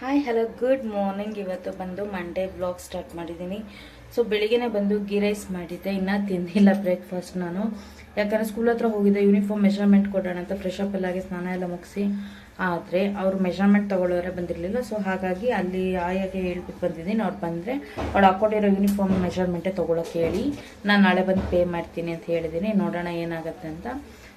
Hi hello good morning ಇವತ್ತು ಬಂದು Monday blog start ಮಾಡಿದ್ದೀನಿ. ಸೊ ಬೆಳಿಗ್ಗೆನೇ ಬಂದು ಗೀ ರೈಸ್ ಮಾಡಿದ್ದೆ. ಇನ್ನೂ ತಿಂದಿಲ್ಲ ಬ್ರೇಕ್ಫಾಸ್ಟ್ ನಾನು. ಯಾಕಂದರೆ ಸ್ಕೂಲ್ ಹತ್ರ ಹೋಗಿದ್ದೆ ಯೂನಿಫಾರ್ಮ್ ಮೆಷರ್ಮೆಂಟ್ ಕೊಡೋಣ ಅಂತ ಫ್ರೆಶ್ ಅಪ್ ಎಲ್ಲ ಆಗಿ ಸ್ನಾನ ಎಲ್ಲ ಮುಗಿಸಿ. ಆದರೆ ಅವರು ಮೆಷರ್ಮೆಂಟ್ ತೊಗೊಳ್ಳೋರೆ ಬಂದಿರಲಿಲ್ಲ. ಸೊ ಹಾಗಾಗಿ ಅಲ್ಲಿ ಆಯಾಗೆ ಹೇಳ್ಬಿಟ್ಟು ಬಂದಿದ್ದೀನಿ. ಅವ್ರು ಬಂದರೆ ಅವ್ಳು ಹಾಕೊಂಡಿರೋ ಯೂನಿಫಾರ್ಮ್ ಮೆಷರ್ಮೆಂಟೇ ತೊಗೊಳಕ್ಕೆ ಹೇಳಿ ನಾನು ನಾಳೆ ಬಂದು ಪೇ ಮಾಡ್ತೀನಿ ಅಂತ ಹೇಳಿದ್ದೀನಿ. ನೋಡೋಣ ಏನಾಗುತ್ತೆ ಅಂತ.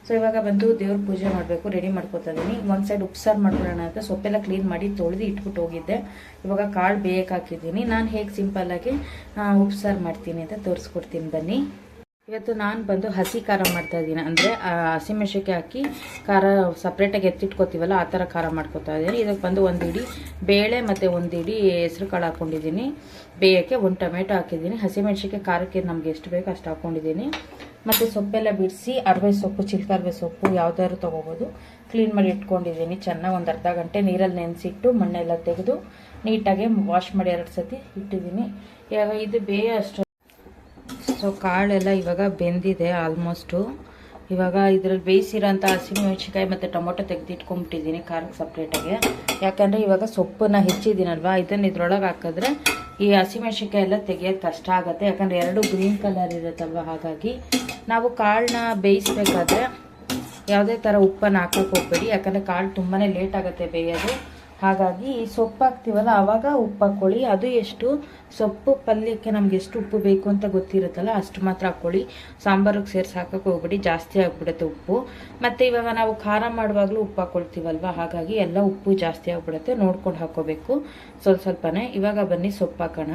ಸೊ ಇವಾಗ ಬಂದು ದೇವ್ರ ಪೂಜೆ ಮಾಡಬೇಕು ರೆಡಿ ಮಾಡ್ಕೊತಾ ಇದ್ದೀನಿ ಒಂದು ಸೈಡ್ ಉಪ್ಸಾರು ಮಾಡ್ಕೊಳ್ಳೋಣ ಅಂತ ಸೊಪ್ಪೆಲ್ಲ ಕ್ಲೀನ್ ಮಾಡಿ ತೊಳೆದು ಇಟ್ಬಿಟ್ಟು ಹೋಗಿದ್ದೆ. ಇವಾಗ ಕಾಳು ಬೇಯಕ್ಕೆ ಹಾಕಿದ್ದೀನಿ. ನಾನು ಹೇಗೆ ಸಿಂಪಲ್ಲಾಗಿ ಉಪ್ಸಾರು ಮಾಡ್ತೀನಿ ಅಂತ ತೋರಿಸ್ಕೊಡ್ತೀನಿ ಬನ್ನಿ. ಇವತ್ತು ನಾನು ಬಂದು ಹಸಿ ಖಾರ ಮಾಡ್ತಾ ಇದ್ದೀನಿ. ಅಂದರೆ ಹಸಿಮೆಣಸಿಗೆ ಹಾಕಿ ಖಾರ ಸಪ್ರೇಟಾಗಿ ಎತ್ತಿಟ್ಕೋತೀವಲ್ಲ, ಆ ಥರ ಖಾರ ಮಾಡ್ಕೊತಾ ಇದ್ದೀನಿ. ಇದಕ್ಕೆ ಬಂದು ಒಂದು ಇಡಿ ಬೇಳೆ ಮತ್ತು ಒಂದು ಇಡಿ ಹೆಸ್ರು ಕಾಳು ಹಾಕ್ಕೊಂಡಿದ್ದೀನಿ ಬೇಯಕ್ಕೆ ಒಂದು ಟೊಮೆಟೊ ಹಾಕಿದ್ದೀನಿ. ಹಸಿಮೆಣಸಿಗೆ ಖಾರಕ್ಕೆ ನಮ್ಗೆ ಎಷ್ಟು ಬೇಕೋ ಅಷ್ಟು ಹಾಕ್ಕೊಂಡಿದ್ದೀನಿ ಮತ್ತು ಸೊಪ್ಪೆಲ್ಲ ಬಿಡಿಸಿ, ಅರವೆ ಸೊಪ್ಪು, ಚಿಲ್ಕರ್ವೆ ಸೊಪ್ಪು ಯಾವುದಾದ್ರು ತೊಗೋಬೋದು. ಕ್ಲೀನ್ ಮಾಡಿ ಇಟ್ಕೊಂಡಿದ್ದೀನಿ ಚೆನ್ನಾಗಿ ಒಂದು ಅರ್ಧ ಗಂಟೆ ನೀರಲ್ಲಿ ನೆನೆಸಿಟ್ಟು ಮಣ್ಣೆಲ್ಲ ತೆಗೆದು ನೀಟಾಗಿ ವಾಶ್ ಮಾಡಿ ಎರಡು ಸತಿ ಇಟ್ಟಿದ್ದೀನಿ. ಇವಾಗ ಇದು ಬೇಯ ಅಷ್ಟು ಸೊ ಕಾಳೆಲ್ಲ ಇವಾಗ ಬೆಂದಿದೆ ಆಲ್ಮೋಸ್ಟು ಇವಾಗ ಇದರಲ್ಲಿ ಬೇಯಿಸಿರೋಂಥ ಹಸಿಮೆಣಸಿಕಾಯಿ ಮತ್ತು ಟೊಮೊಟೊ ತೆಗೆದಿಟ್ಕೊಂಬಿಟ್ಟಿದ್ದೀನಿ ಖಾರಕ್ಕೆ ಸಪ್ರೇಟಾಗಿ ಯಾಕಂದರೆ ಇವಾಗ ಸೊಪ್ಪನ್ನ ಹೆಚ್ಚಿದ್ದೀನಲ್ವಾ? ಇದನ್ನು ಇದ್ರೊಳಗೆ ಹಾಕಿದ್ರೆ ಈ ಹಸಿಮೆಣಸಿಕಾಯಿ ಎಲ್ಲ ತೆಗಿಯೋಕ್ಕೆ ಕಷ್ಟ ಆಗುತ್ತೆ. ಯಾಕಂದರೆ ಎರಡು ಗ್ರೀನ್ ಕಲರ್ ಇರುತ್ತಲ್ವ? ಹಾಗಾಗಿ ನಾವು ಕಾಳನ್ನ ಬೇಯಿಸ್ಬೇಕಾದ್ರೆ ಯಾವುದೇ ಥರ ಉಪ್ಪನ್ನು ಹಾಕೋಕೆ ಹೋಗ್ಬೇಡಿ. ಯಾಕಂದರೆ ಕಾಳು ತುಂಬಾ ಲೇಟ್ ಆಗುತ್ತೆ ಬೇಯೋದು. ಹಾಗಾಗಿ ಸೊಪ್ಪು ಹಾಕ್ತೀವಲ್ಲ ಆವಾಗ ಉಪ್ಪು ಹಾಕ್ಕೊಳ್ಳಿ ಅದು ಎಷ್ಟು? ಸೊಪ್ಪು ಪಲ್ಯಕ್ಕೆ ನಮ್ಗೆ ಎಷ್ಟು ಉಪ್ಪು ಬೇಕು ಅಂತ ಗೊತ್ತಿರುತ್ತಲ್ಲ, ಅಷ್ಟು ಮಾತ್ರ ಹಾಕ್ಕೊಳ್ಳಿ ಸಾಂಬಾರಿಗೆ ಸೇರಿಸಿ ಹಾಕಕ್ಕೆ ಹೋಗ್ಬಿಡಿ, ಜಾಸ್ತಿ ಆಗ್ಬಿಡುತ್ತೆ ಉಪ್ಪು. ಮತ್ತು ಇವಾಗ ನಾವು ಖಾರ ಮಾಡುವಾಗಲೂ ಉಪ್ಪು ಹಾಕ್ಕೊಳ್ತೀವಲ್ವ ಹಾಗಾಗಿ ಎಲ್ಲ ಉಪ್ಪು ಜಾಸ್ತಿ ಆಗ್ಬಿಡುತ್ತೆ, ನೋಡ್ಕೊಂಡು ಹಾಕ್ಕೋಬೇಕು ಸ್ವಲ್ಪ ಸ್ವಲ್ಪನೇ. ಇವಾಗ ಬನ್ನಿ ಸೊಪ್ಪು ಹಾಕೋಣ.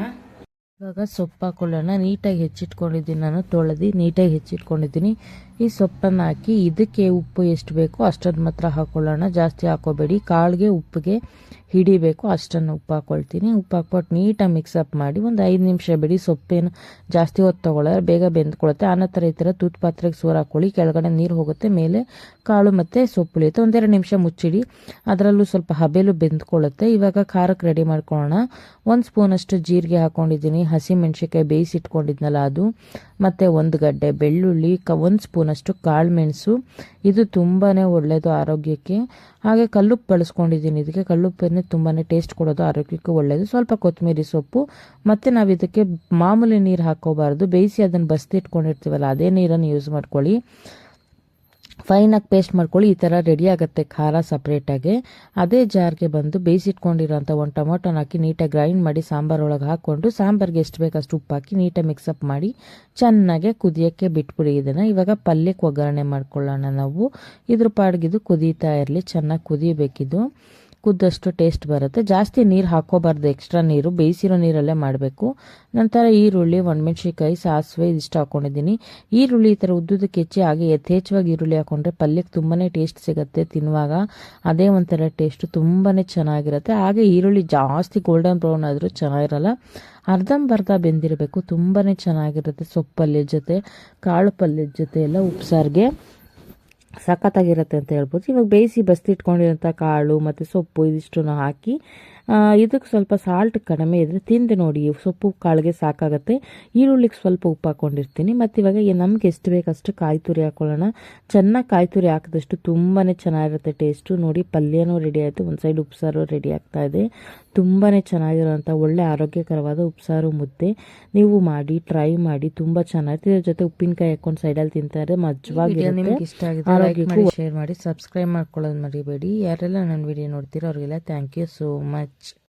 ಇವಾಗ ಸೊಪ್ಪು ಹಾಕೊಳ್ಳೋಣ. ನೀಟಾಗಿ ಹೆಚ್ಚಿಟ್ಕೊಂಡಿದ್ದೀನಿ ನಾನು. ತೊಳೆದು ನೀಟಾಗಿ ಹೆಚ್ಚಿಟ್ಕೊಂಡಿದ್ದೀನಿ. ಈ ಸೊಪ್ಪನ್ನು ಹಾಕಿ ಇದಕ್ಕೆ ಉಪ್ಪು ಎಷ್ಟು ಬೇಕೋ ಅಷ್ಟೊಂದು ಮಾತ್ರ ಹಾಕೊಳ್ಳೋಣ. ಜಾಸ್ತಿ ಹಾಕೋಬೇಡಿ. ಕಾಳಿಗೆ ಉಪ್ಪಿಗೆ ಹಿಡಿಬೇಕು, ಅಷ್ಟನ್ನು ಉಪ್ಪು ಹಾಕ್ಕೊಳ್ತೀನಿ ಉಪ್ಪು ಹಾಕ್ಬಿಟ್ಟು ನೀಟಾಗಿ ಮಿಕ್ಸಪ್ ಮಾಡಿ ಒಂದು ಐದು ನಿಮಿಷ ಬಿಡಿ, ಸೊಪ್ಪೇನು ಜಾಸ್ತಿ ಹೊತ್ತು ತೊಗೊಳ್ಳೋದ್ರೆ ಬೇಗ ಬೆಂದ್ಕೊಳುತ್ತೆ. ಆನಂತರ ಈ ಥರ ತೂತ್ ಪಾತ್ರೆಗೆ ಸೋರು ಹಾಕ್ಕೊಳ್ಳಿ ಕೆಳಗಡೆ ನೀರು ಹೋಗುತ್ತೆ, ಮೇಲೆ ಕಾಳು ಮತ್ತು ಸೊಪ್ಪು ಉಳಿಯುತ್ತೆ. ಒಂದೆರಡು ನಿಮಿಷ ಮುಚ್ಚಿಡಿ, ಅದರಲ್ಲೂ ಸ್ವಲ್ಪ ಹಬೆಲು ಬೆಂದ್ಕೊಳ್ಳುತ್ತೆ ಇವಾಗ ಖಾರಕ್ಕೆ ರೆಡಿ ಮಾಡ್ಕೊಳ್ಳೋಣ. ಒಂದು ಸ್ಪೂನಷ್ಟು ಜೀರಿಗೆ ಹಾಕ್ಕೊಂಡಿದ್ದೀನಿ ಹಸಿಮೆಣ್ಸಿಕಾಯಿ ಬೇಯಿಸಿಟ್ಕೊಂಡಿದ್ನಲ್ಲ ಅದು, ಮತ್ತು ಒಂದು ಗಡ್ಡೆ ಬೆಳ್ಳುಳ್ಳಿ, ಕ, ಒಂದು ಸ್ಪೂನಷ್ಟು ಕಾಳು ಮೆಣಸು ಇದು ತುಂಬಾ ಒಳ್ಳೆಯದು ಆರೋಗ್ಯಕ್ಕೆ. ಹಾಗೆ ಕಲ್ಲುಪ್ಪು ಬಳಸ್ಕೊಂಡಿದ್ದೀನಿ, ಇದಕ್ಕೆ ಕಲ್ಲುಪ್ಪನ್ನೇ ತುಂಬಾ ಟೇಸ್ಟ್ ಕೊಡೋದು ಆರೋಗ್ಯಕ್ಕೂ ಒಳ್ಳೆಯದು ಸ್ವಲ್ಪ ಕೊತ್ತಂಬರಿ ಸೊಪ್ಪು, ಮತ್ತು ನಾವು ಇದಕ್ಕೆ ಮಾಮೂಲಿ ನೀರು ಹಾಕೋಬಾರ್ದು. ಬೇಯಿಸಿ ಅದನ್ನು ಬಸ್ತಿಟ್ಕೊಂಡಿರ್ತೀವಲ್ಲ ಅದೇ ನೀರನ್ನು ಯೂಸ್ ಮಾಡ್ಕೊಳ್ಳಿ. ಫೈನಾಗಿ ಪೇಸ್ಟ್ ಮಾಡ್ಕೊಳ್ಳಿ. ಈ ಥರ ರೆಡಿ ಆಗುತ್ತೆ ಖಾರ ಸಪ್ರೇಟಾಗಿ ಅದೇ ಜಾರ್ಗೆ ಬಂದು ಬೇಯಿಸಿಟ್ಕೊಂಡಿರೋಂಥ ಒಂದು ಟೊಮೊಟೊನ ಹಾಕಿ ನೀಟಾಗಿ ಗ್ರೈಂಡ್ ಮಾಡಿ ಸಾಂಬಾರೊಳಗೆ ಹಾಕ್ಕೊಂಡು, ಸಾಂಬಾರ್ಗೆ ಎಷ್ಟು ಬೇಕು ಅಷ್ಟು ಉಪ್ಪು ಹಾಕಿ ನೀಟಾಗಿ ಮಿಕ್ಸಪ್ ಮಾಡಿ, ಚೆನ್ನಾಗಿ ಕುದಿಯೋಕ್ಕೆ ಬಿಟ್ಬಿಡಿ ಇದನ್ನು. ಇವಾಗ ಪಲ್ಯಕ್ಕೆ ಒಗ್ಗರಣೆ ಮಾಡ್ಕೊಳ್ಳೋಣ ನಾವು. ಇದ್ರ ಪಾಡ್ಗಿದು ಕುದೀತಾ ಇರಲಿ, ಚೆನ್ನಾಗಿ ಕುದಿಬೇಕಿದು. ಕುದ್ದಷ್ಟು ಟೇಸ್ಟ್ ಬರುತ್ತೆ. ಜಾಸ್ತಿ ನೀರು ಹಾಕೋಬಾರ್ದು. ಎಕ್ಸ್ಟ್ರಾ ನೀರು, ಬೇಯಿಸಿರೋ ನೀರಲ್ಲೇ ಮಾಡಬೇಕು. ನಂತರ ಈರುಳ್ಳಿ ಒಣಮೆಣ್ಸಿಕಾಯಿ ಸಾಸಿವೆ ಇದಿಷ್ಟು ಹಾಕೊಂಡಿದ್ದೀನಿ. ಈರುಳ್ಳಿ ಈ ಥರ ಉದ್ದುದಕ್ಕೆ ಹೆಚ್ಚಿ ಹಾಗೆ ಯಥೇಚ್ಛವಾಗಿ ಈರುಳ್ಳಿ ಹಾಕೊಂಡ್ರೆ ಪಲ್ಯಕ್ಕೆ ತುಂಬಾ ಟೇಸ್ಟ್ ಸಿಗುತ್ತೆ ತಿನ್ನುವಾಗ. ಅದೇ ಒಂಥರ ಟೇಸ್ಟು ತುಂಬಾ ಚೆನ್ನಾಗಿರುತ್ತೆ. ಹಾಗೆ ಈರುಳ್ಳಿ ಜಾಸ್ತಿ ಗೋಲ್ಡನ್ ಬ್ರೌನ್ ಆದರೂ ಚೆನ್ನಾಗಿರಲ್ಲ. ಅರ್ಧಂಬರ್ಧ ಬೆಂದಿರಬೇಕು. ತುಂಬಾ ಚೆನ್ನಾಗಿರುತ್ತೆ ಸೊಪ್ಪು ಪಲ್ಯದ ಜೊತೆ, ಕಾಳು ಪಲ್ಯದ ಜೊತೆ ಎಲ್ಲ ಉಪ್ಸಾರಿಗೆ. ಸಖತ್ತಾಗಿರುತ್ತೆ ಅಂತ ಹೇಳ್ಬೋದು. ಇವಾಗ ಬೇಯಿಸಿ ಬಸ್ತಿಟ್ಕೊಂಡಿರೋಂಥ ಕಾಳು ಮತ್ತು ಸೊಪ್ಪು ಇದಿಷ್ಟನ್ನು ಹಾಕಿ ಇದಕ್ಕೆ ಸ್ವಲ್ಪ ಸಾಲ್ಟ್ ಕಡಿಮೆ ಇದ್ದರೆ ತಿಂದು ನೋಡಿ ಸೊಪ್ಪು ಕಾಳಿಗೆ ಸಾಕಾಗುತ್ತೆ. ಈರುಳ್ಳಿಗೆ ಸ್ವಲ್ಪ ಉಪ್ಪು ಹಾಕ್ಕೊಂಡಿರ್ತೀನಿ ಮತ್ತು ಇವಾಗ ನಮ್ಗೆ ಎಷ್ಟು ಬೇಕಷ್ಟು ಕಾಯಿ ತುರಿ ಹಾಕೊಳ್ಳೋಣ. ಚೆನ್ನಾಗಿ ಕಾಯಿ ತುರಿ ಹಾಕಿದಷ್ಟು ತುಂಬಾ ಚೆನ್ನಾಗಿರುತ್ತೆ ಟೇಸ್ಟು ನೋಡಿ ಪಲ್ಯನೂ ರೆಡಿ ಆಯಿತು. ಒಂದು ಸೈಡ್ ಉಪ್ಸಾರು ರೆಡಿ ಆಗ್ತಾ ಇದೆ. ತುಂಬಾ ಚೆನ್ನಾಗಿರೋಂಥ ಒಳ್ಳೆ ಆರೋಗ್ಯಕರವಾದ ಉಪ್ಸಾರು ಮುದ್ದೆ. ನೀವು ಮಾಡಿ ಟ್ರೈ ಮಾಡಿ ತುಂಬ ಚೆನ್ನಾಗಿರುತ್ತೆ. ಇದ್ರ ಜೊತೆ ಉಪ್ಪಿನಕಾಯಿ ಹಾಕೊಂಡು ಸೈಡಲ್ಲಿ ತಿಂತಾರೆ ನಿಮಗೆ ಇಷ್ಟ ಆಗಿದೆ ಶೇರ್ ಮಾಡಿ ಸಬ್ಸ್ಕ್ರೈಬ್ ಮಾಡ್ಕೊಳ್ಳೋದು ಮರಿಬೇಡಿ. ಯಾರೆಲ್ಲ ನನ್ನ ವಿಡಿಯೋ ನೋಡ್ತೀರೋ ಅವರಿಗೆಲ್ಲ thank you so much much.